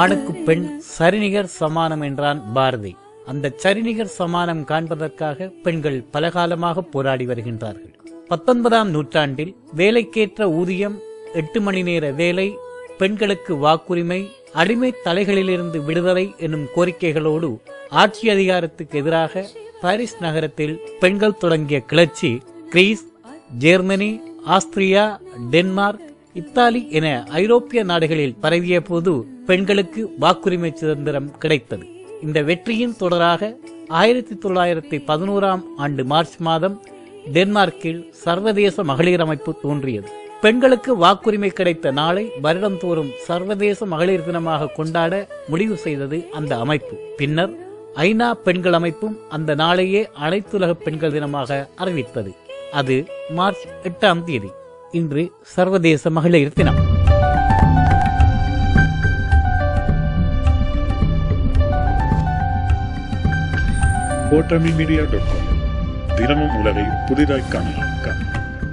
ஆணுக்கு பெண் சரிநிகர் சமானம் என்றான் பாரதி. அந்த சரிநிகர் சமானம் காண்பதற்காக பெண்கள் பலகாலமாக போராடி வருகின்றார்கள். பத்தொன்பதாம் நூற்றாண்டில் வேலைக்கேற்ற ஊதியம் எட்டு மணி நேர வேலை பெண்களுக்கு வாக்குரிமை அடிமை தலைகளிலிருந்து விடுதலை என்னும் கோரிக்கைகளோடு ஆட்சி அதிகாரத்துக்கு எதிராக பாரிஸ் நகரத்தில் பெண்கள் தொடங்கிய கிளர்ச்சி Greece Germany Austria Denmark Italy என ஐரோப்பிய நாடுகளில் பரவிய போது பெண்களுக்கு வாக்குரிமை சுதந்திரம் கிடைத்தது. இந்த வெற்றியின் தொடராக ஆயிரத்தி தொள்ளாயிரத்தி பதினோராம் ஆண்டு மார்ச் மாதம் டென்மார்க்கில் சர்வதேச மகளிர் அமைப்பு தோன்றியது. பெண்களுக்கு வாக்குரிமை கிடைத்த நாளை வருடந்தோறும் சர்வதேச மகளிர் தினமாக கொண்டாட முடிவு செய்தது அந்த அமைப்பு. பின்னர் ஐநா பெண்கள் அமைப்பும் அந்த நாளையே அனைத்துலக பெண்கள் தினமாக அறிவித்தது. அது மார்ச் எட்டாம் தேதி. இன்று சர்வதேச மகளிர் தினம். கோட்டமி மீடியா டாட் காம் தினமும் உலகை புதிதாய் காணலாம்.